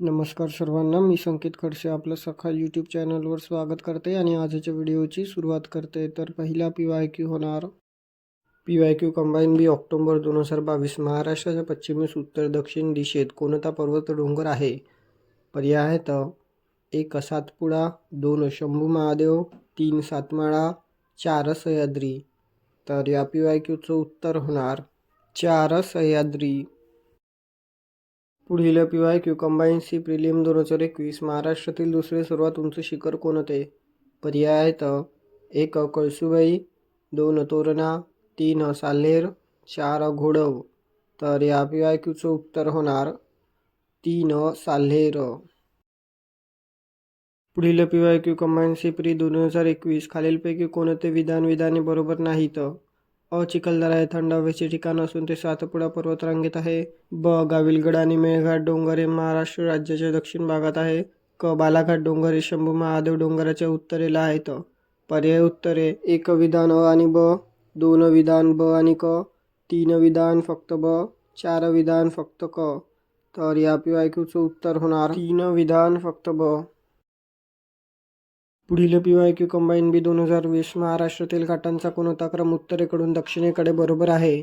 नमस्कार सर्वांना मी संकेत खडसे आपलं सखा यूट्यूब चॅनलवर स्वागत करते आणि आजच्या व्हिडिओची सुरुवात करते. तर पहिला पी वाय क्यू होणार. P Y Q combine B October दोन हजार बावीस महाराष्ट्राच्या पश्चिमेस उत्तर दक्षिण दिशेत कोणता पर्वत डोंगर आहे? पर्याय आहेत एक सातपुडा दोन शंभू महादेव तीन सातमाळा चार सह्याद्री. तर या पी वाय क्यूचं उत्तर होणार. चार सह्याद्री. पुढील P Y Q combine C prelim दोन हजार एकवीस. महाराष्ट्रातील दुसरे सर्वात उंच शिखर कोणते? पर्याय आहेत एक कळसुबाई दोन तोरणा तीन साल्हेर चार घोडव. तर या पी वाय क्यूचं उत्तर होणार तीन साल्हेर. पुढील P Y Q combine C pre दोन हजार एकवीस. खालीलपैकी कोणते विधान विधाने बरोबर नाहीत? चिखलदरा हे थंड हवेचे ठिकाण असून ते सातपुडा पर्वतरांगेत आहे. ब. गाविलगड आणि मेळघाट डोंगर हे महाराष्ट्र राज्याच्या दक्षिण भागात आहे. क. बालाघाट डोंगर हे शंभू महादेव डोंगराच्या उत्तरेला आहेत. पर्याय उत्तरे एक विधान अ आणि ब दोन विधान ब आणि क तीन विधान फक्त ब चार विधान फक्त क. तर या पी क्यूचं उत्तर होणार. तीन विधान फक्त ब. पुढील P Y Q combine B दोन हजार वीस महाराष्ट्रातील घाटांचा कोणता क्रम उत्तरेकडून दक्षिणेकडे बरोबर आहे.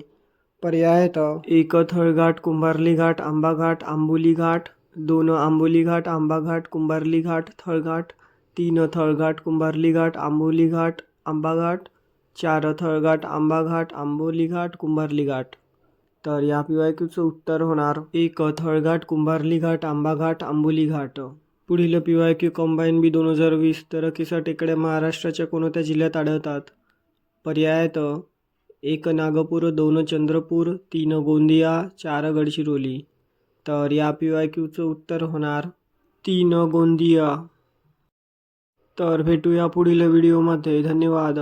पर्याय आहेत एक थळघाट कुंभारली घाट आंबा घाट आंबोली घाट दोन आंबोली घाट आंबा घाट कुंभारली घाट थळघाट तीन थळघाट कुंभारली घाट आंबोली घाट आंबा घाट चार थळघाट आंबा घाट आंबोली घाट कुंभारली घाट. तर या पी वाय क्यूचं उत्तर होणार एक थळघाट कुंभारली घाट आंबा घाट आंबोली घाट. पुढील P Y Q combine B दोन हजार वीस तरकीसा टेकड्या महाराष्ट्राच्या कोणत्या जिल्ह्यात आढळतात? पर्याय आहेत एक नागपूर दोन चंद्रपूर तीन गोंदिया चार गडचिरोली. तर या पी वाय क्यूचं उत्तर होणार तीन गोंदिया. तर भेटूया पुढील व्हिडिओमध्ये. धन्यवाद.